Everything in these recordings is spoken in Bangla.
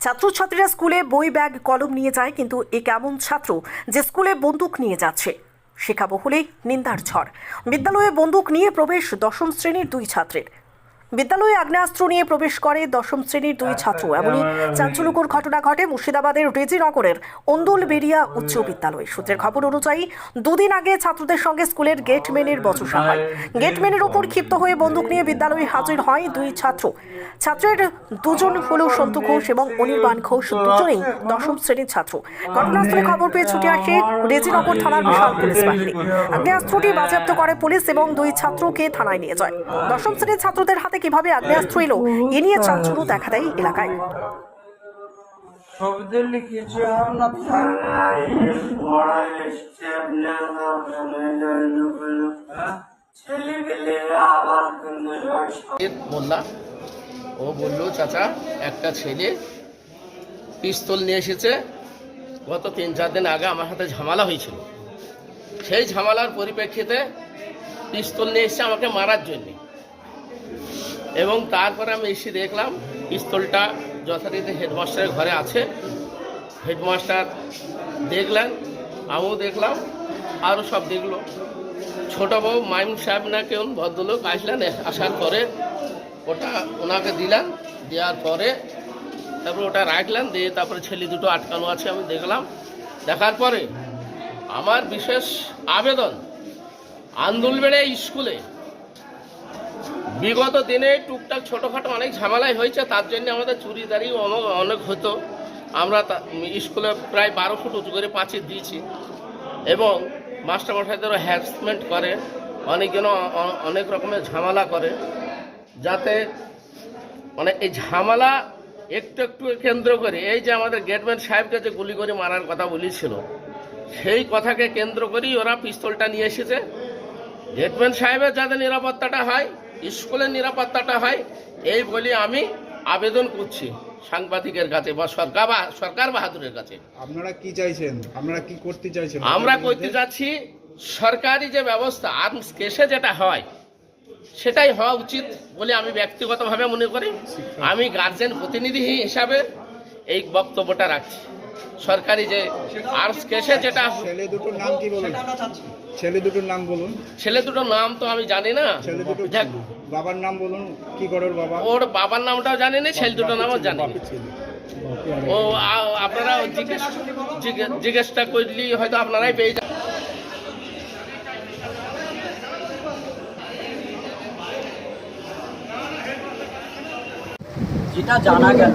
ছাত্রছাত্রীরা স্কুলে বই, ব্যাগ, কলম নিয়ে যায়, কিন্তু এ কেমন ছাত্র যে স্কুলে বন্দুক নিয়ে যাচ্ছে? শেখাবো হলেই নিন্দার ঝড়। বিদ্যালয়ে বন্দুক নিয়ে প্রবেশ দশম শ্রেণির দুই ছাত্রের। বিদ্যালয়ে আগ্নেয়াস্ত্র নিয়ে প্রবেশ করে দশম শ্রেণির দুই ছাত্র। এমনই চাঞ্চল্যকর ঘটনা ঘটে মুর্শিদাবাদের রেজিনগরের অন্দুল বেরিয়া উচ্চ বিদ্যালয়। সূত্রের খবর অনুযায়ী দুদিন আগে ছাত্রদের সঙ্গে স্কুলের গেটম্যানের বচসা হয়। গেটম্যানের ওপর ক্ষিপ্ত হয়ে বন্দুক নিয়ে বিদ্যালয়ে হাজির হয় দুই ছাত্র। ছাত্রের দুজন হল সন্তু ঘোষ এবং অনির্বাণ ঘোষ দুজনেই দশম শ্রেণির ছাত্র। ঘটনাস্থলে খবর পেয়ে ছুটে আসে রেজিনগর থানার বিশাল পুলিশ বাহিনী। আগ্নেয়াস্ত্রটি বাজেয়াপ্ত করে পুলিশ এবং দুই ছাত্রকে থানায় নিয়ে যায়। দশম শ্রেণির ছাত্রদের হাতে কীভাবে আগ্নেয়াস্ত্র এলো এ নিয়ে চাঞ্চল্য দেখা দেয় এলাকায়। লিখেছে ও বলল চাচা একটা ছেলে পিস্তল নিয়ে এসেছে। গত তিন চার দিন আগে আমার হাতে ঝামেলা হয়েছিল। সেই ঝামেলার পরিপ্রেক্ষিতে পিস্তল নিয়ে এসেছে আমাকে মারার জন্যে। এবং তারপরে আমি এসে দেখলাম পিস্তলটা যথারীতি হেডমাস্টারের ঘরে আছে। হেডমাস্টার দেখলেন, আমিও দেখলাম আরও সব দেখল। ছোট বউ মাইম সাহেব না কেউ, ভদ্রলোক আসলেন, আসার পরে ওটা ওনাকে দিলাম দেওয়ার পরে তারপরে ওটা রাখলেন, দিয়ে তারপরে ছেলে দুটো আটকানো আছে, আমি দেখলাম। দেখার পরে আমার বিশেষ আবেদন, আন্দুলবেড়ে স্কুলে বিগত দিনে টুকটাক ছোটোখাটো অনেক ঝামেলাই হয়েছে, তার জন্য আমাদের চুরিদারি অনেক- হতো। আমরা স্কুলে প্রায় বারো ফুট উঁচু করে পাঁচিল দিয়েছি। এবং মাস্টারমশাইদেরও হ্যারাসমেন্ট করে অনেকজন অনেক রকমের ঝামেলা করে। যাতে মানে এই ঝামেলা একটু একটু কেন্দ্র করে, এই যে আমাদের গেটম্যান সাহেবকে যে গুলি করে মারার কথা বলেছিল, সেই কথাকে কেন্দ্র করেই ওরা পিস্তলটা নিয়ে এসেছে। গেটম্যান সাহেবের যাতে নিরাপত্তাটা হয় স্কুলের নিরাপত্তাটা হয় এই বলে আমি আবেদন করছি সাংবাদিকের কাছে বা সরকার বা সরকার বাহাদুরের কাছে। আপনারা কি চাইছেন? আপনারা কি করতে চাইছেন? আমরা করতে যাচ্ছি সরকারি যে ব্যবস্থা আর্মস কেসে যেটা হয় সেটাই হওয়া উচিত বলে আমি ব্যক্তিগতভাবে মনে করি। আমি গার্জেন প্রতিনিধি হিসাবে এই বক্তব্যটা রাখছি। সরকারি যে আর্মস কেসে যেটা ছেলে দুটোর নাম কি বলুন ছেলে দুটোর নাম বলুন। ছেলে দুটোর নাম তো আমি জানি না। ছেলে দুটো যাক, বাবার নাম বলুন কি করে ওর বাবা? ওর বাবার নামটাও জানি না ছেলে দুটোর নামও জানি না। ও আ- আপনারা জিজ্ঞেস জিজ্ঞে- জিজ্ঞেসটা করলি হয়তো আপনারাই পেয়ে যাবেন। যেটা জানা গেল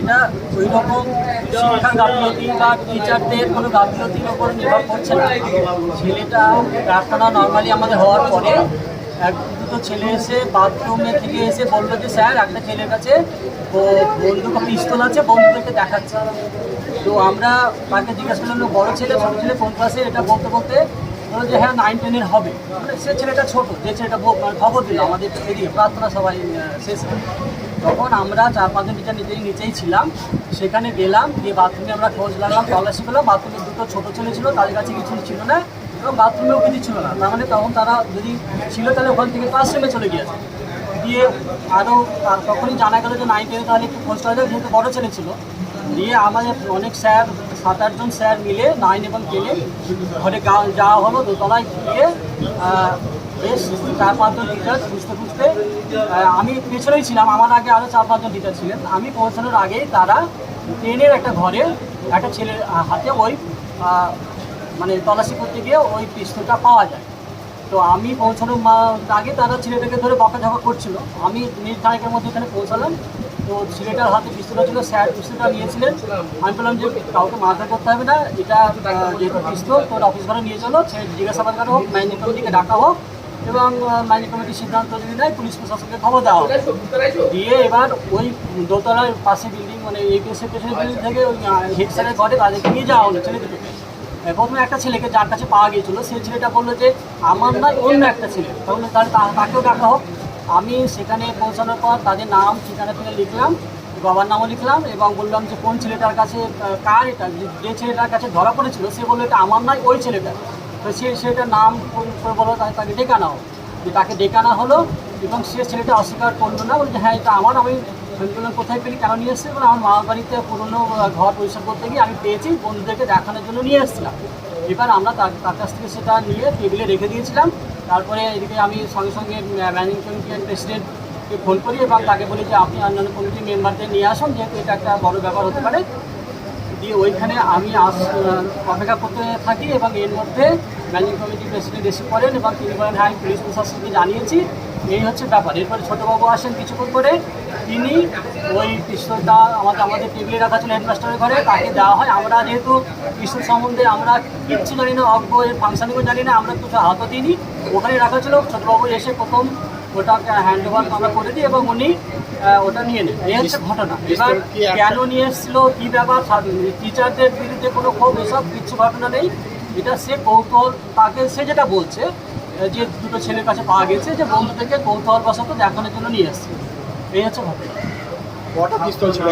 এটা ওই রকম শিক্ষা গাফিলতি বা টিচারদের কোনো গাফিলতির ওপর নির্ভর করছে না। ছেলেটা প্রার্থনা নর্মালি আমাদের হওয়ার পরে এক দুটো ছেলে এসে বাথরুমে থেকে এসে বলল যে, স্যার, একটা ছেলের কাছে ও বন্দুক পিস্তল আছে বন্ধুদেরকে দেখাচ্ছে। তো আমরা তাকে জিজ্ঞাসা করলাম বড় ছেলে, ছোটো ছেলে, কোন ক্লাসে এটা বলতে বলতে বলল যে হ্যাঁ নাইন টেনের হবে। মানে সে ছেলেটা ছোট, যে ছেলেটা মানে খবর দিল আমাদের এদিকে, প্রার্থনা সবাই শেষ তখন আমরা চার পাঁচজন টিচার নিজেই নিচেই ছিলাম। সেখানে গেলাম, গিয়ে বাথরুমে আমরা খোঁজ লাগলাম তল্লাশি করলাম বাথরুমে দুটো ছোট ছেলে ছিল, তাদের কাছে কিছু ছিল না এবং বাথরুমেও কিছু ছিল না। তার মানে তখন তারা যদি ছিল তাহলে ওখান থেকে ক্লাসরুমে চলে গিয়েছে। দিয়ে আরও আর তখনই জানা গেল যে নাইন টেনে তাহলে একটু খোঁজ করা যায় যেহেতু বড়ো ছেলে ছিল। দিয়ে আমাদের অনেক স্যার সাত আটজন স্যার মিলে নাইন এবং টেনে ঘরে যাওয়া হলো, দোতলায় গিয়ে বেশ, চার পাঁচজন টিচার খুঁজতে খুঁজতে আমি পেছনেই ছিলাম, আমার আগে আরও চার পাঁচজন টিচার ছিলেন। আমি পৌঁছানোর আগেই তারা ট্রেনের একটা ঘরে একটা ছেলের হাতে ওই মানে তল্লাশি করতে গিয়ে ওই পিস্তলটা পাওয়া যায়। তো আমি পৌঁছানোর আগে তারা ছেলেটাকে ধরে বকাঝকা করছিল। আমি খানেকের মধ্যে এখানে পৌঁছালাম। তো ছেলেটার হাতে পিস্তলটা ছিল, স্যার পিস্তলটা নিয়েছিলেন। আমি বললাম যে কাউকে মারধর করতে হবে না, এটা যেহেতু পিস্তল, তোর অফিস ঘরে নিয়ে চলো জিজ্ঞাসাবাদ করা হোক ম্যানেজিং দিকে ডাকা হোক। এবং ম্যানেজিং কমিটির সিদ্ধান্ত যদি নেয়, পুলিশ প্রশাসনকে খবর দেওয়া হবে। দিয়ে এবার ওই দোতলার পাশে বিল্ডিং মানে এপিএসের পেছনে বিল্ডিং থেকে ওই হেড স্যারের ঘরে তাদেরকে নিয়ে যাওয়া হলো ছেলে প্রথমে একটা ছেলেকে যার কাছে পাওয়া গিয়েছিল সেই ছেলেটা বলল যে, আমার নয় অন্য একটা ছেলে। তাহলে তাহলে তাকেও ডাকা হোক। আমি সেখানে পৌঁছানোর পর তাদের নাম, ঠিকানা থেকে লিখলাম, বাবার নামও লিখলাম এবং বললাম যে, কোন ছেলেটার কাছে কার এটা? যে ছেলেটার কাছে ধরা পড়েছিল, সে বলল এটা আমার নয়, ওই ছেলেটা তো সে সেটার নাম বলল তাকে ডেকে আনা যে তাকে ডেকে হলো এবং সে ছেলেটা অস্বীকার করল না। বলছে হ্যাঁ এটা আমার, আমি বললাম কোথায় পেলি? কেন নিয়ে এসছে বলে, আমার মামার বাড়িতে পুরনো ঘর পরিষ্কার করতে গিয়ে আমি পেয়েছি, বন্ধুদেরকে দেখানোর জন্য নিয়ে এসেছিলাম। এবার আমরা তার তার কাছ থেকে সেটা নিয়ে টেবিলে রেখে দিয়েছিলাম। তারপরে এদিকে আমি সঙ্গে সঙ্গে ম্যানেজিং কমিটির প্রেসিডেন্টকে ফোন করি এবং তাকে বলি যে, আপনি অন্যান্য কমিটির মেম্বারদের নিয়ে আসুন। যেহেতু এটা একটা বড় ব্যাপার হতে পারে দিয়ে ওইখানে আমি আস অপেক্ষা করতে থাকি এবং এর মধ্যে ম্যানেজিং কমিটি প্রেসিডেন্ট এসে করেন এবং তিনি বলেন হ্যাঁ পুলিশ প্রশাসনকে জানিয়েছি। এই হচ্ছে ব্যাপার। এরপরে ছোটোবাবু আসেন কিছুক্ষণ করে তিনি ওই পিস্তলটা আমাদের আমাদের টেবিলে রাখা ছিল হেডমাস্টারের ঘরে, তাকে দেওয়া হয়। আমরা যেহেতু পিস্তল সম্বন্ধে আমরা কিচ্ছু জানি না অজ্ঞ এর ফাংশনিংও জানি না, আমরা কিছু হাতও দিইনি। ওখানে রাখা ছিল। ছোটোবাবু এসে প্রথম ওটাকে হ্যান্ড ওভার আমরা করে দিই এবং উনি ওটা নিয়ে নেন এই হচ্ছে ঘটনা। এবার কেন নিয়ে এসেছিল কী ব্যাপার টিচারদের বিরুদ্ধে কোনো ক্ষোভ এসব কিছু ঘটনা নেই। এটা সে কৌতূহল তাকে সে যেটা বলছে যে দুটো ছেলের কাছে পাওয়া গেছে যে বন্ধুদেরকে কৌতূহল বশত দেখানোর জন্য নিয়ে এসছে। এই হচ্ছে ঘটনা। কটা পিস্তল ছিল?